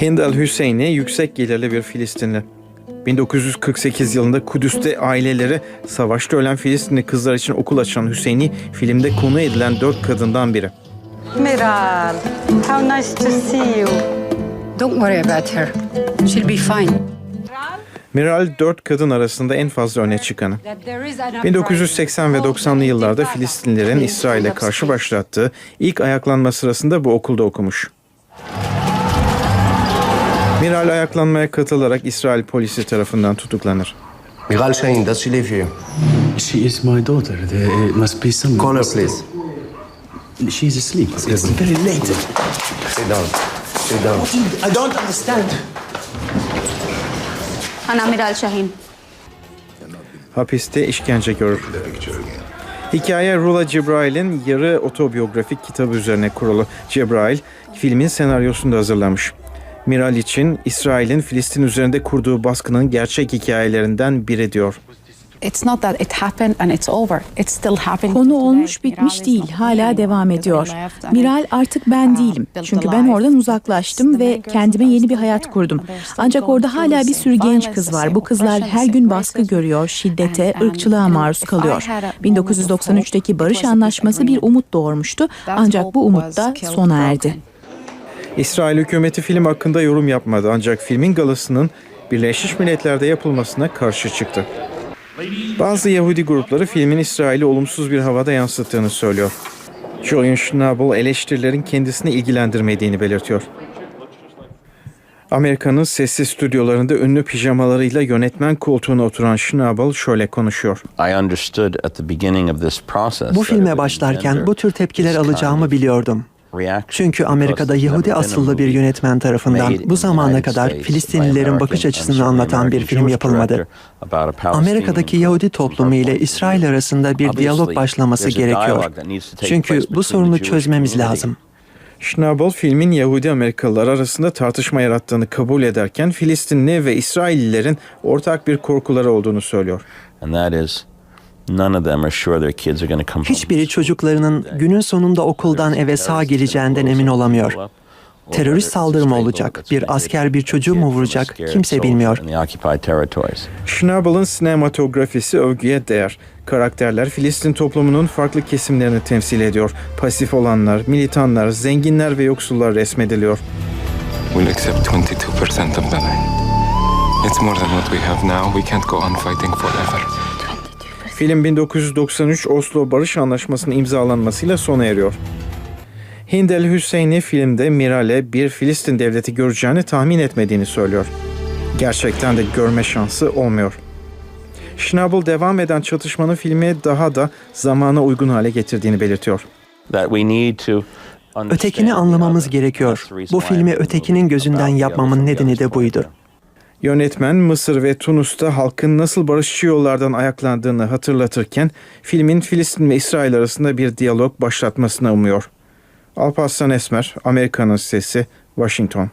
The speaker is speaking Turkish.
Hind el Hüseyni yüksek gelirli bir Filistinli. 1948 yılında Kudüs'te aileleri savaşta ölen Filistinli kızlar için okul açan Hüseyni filmde konu edilen dört kadından biri. Miral, how nice to see you. Don't worry about her. She'll be fine. Miral dört kadın arasında en fazla öne çıkanı. 1980 ve 90'lı yıllarda Filistinlilerin İsrail'e karşı başlattığı ilk ayaklanma sırasında bu okulda okumuş. Miral ayaklanmaya katılarak İsrail polisi tarafından tutuklanır. Miral Shahin, does she live here? She is my daughter. There must be some. Call her, please. She's asleep. It's very late. Sit down. Sit down. I don't understand. Ana Miral Şahin. Hapiste işkence görür. Hikaye Rula Cebrail'in yarı otobiyografik kitabı üzerine kurulu. Cebrail, filmin senaryosunu da hazırlamış. Miral için İsrail'in Filistin üzerinde kurduğu baskının gerçek hikayelerinden biri diyor. It's not that it happened and it's over. It's still happening. Konu olmuş bitmiş değil, hala devam ediyor. Miral artık ben değilim. Çünkü ben oradan uzaklaştım ve kendime yeni bir hayat kurdum. Ancak orada hala bir sürü genç kız var. Bu kızlar her gün baskı görüyor, şiddete, ırkçılığa maruz kalıyor. had a moment of 1993'teki hope, barış anlaşması bir umut doğurmuştu. Ancak bu umut da sona erdi. İsrail hükümeti film hakkında yorum yapmadı ancak filmin galasının Birleşmiş Milletler'de yapılmasına karşı çıktı. Bazı Yahudi grupları filmin İsrail'i olumsuz bir havada yansıttığını söylüyor. Julian Schnabel eleştirilerin kendisini ilgilendirmediğini belirtiyor. Amerika'nın sessiz stüdyolarında ünlü pijamalarıyla yönetmen koltuğuna oturan Schnabel şöyle konuşuyor. I understood at the beginning of this process Bu filme başlarken bu tür tepkiler alacağımı biliyordum. Çünkü Amerika'da Yahudi asıllı bir yönetmen tarafından bu zamana kadar Filistinlilerin bakış açısını anlatan bir film yapılmadı. Amerika'daki Yahudi toplumu ile İsrail arasında bir diyalog başlaması gerekiyor. Çünkü bu sorunu çözmemiz lazım. Schnabel filmin Yahudi Amerikalılar arasında tartışma yarattığını kabul ederken Filistinli ve İsraillilerin ortak bir korkuları olduğunu söylüyor. And that is Hiçbiri çocuklarının günün sonunda okuldan eve sağ geleceğinden emin olamıyor. Terörist saldırı mı olacak? Bir asker bir çocuğu mu vuracak? Kimse bilmiyor. Schnabel'ın sinematografisi övgüye değer. Karakterler Filistin toplumunun farklı kesimlerini temsil ediyor. Pasif olanlar, militanlar, zenginler ve yoksullar resmediliyor. We'll accept 22% of the land. It's more than what we have now. We can't go on fighting forever. Film 1993 Oslo Barış Anlaşması'nın imzalanmasıyla sona eriyor. Hindel Hüseyni filmde Miral'e bir Filistin devleti göreceğini tahmin etmediğini söylüyor. Gerçekten de görme şansı olmuyor. Schnabel devam eden çatışmanın filmi daha da zamana uygun hale getirdiğini belirtiyor. That we need to understand Ötekini anlamamız gerekiyor. Bu filmi ötekinin gözünden yapmamın nedeni de buydu. Yönetmen Mısır ve Tunus'ta halkın nasıl barışçı yollardan ayaklandığını hatırlatırken filmin Filistin ve İsrail arasında bir diyalog başlatmasını umuyor. Alparslan Esmer, Amerika'nın Sesi, Washington.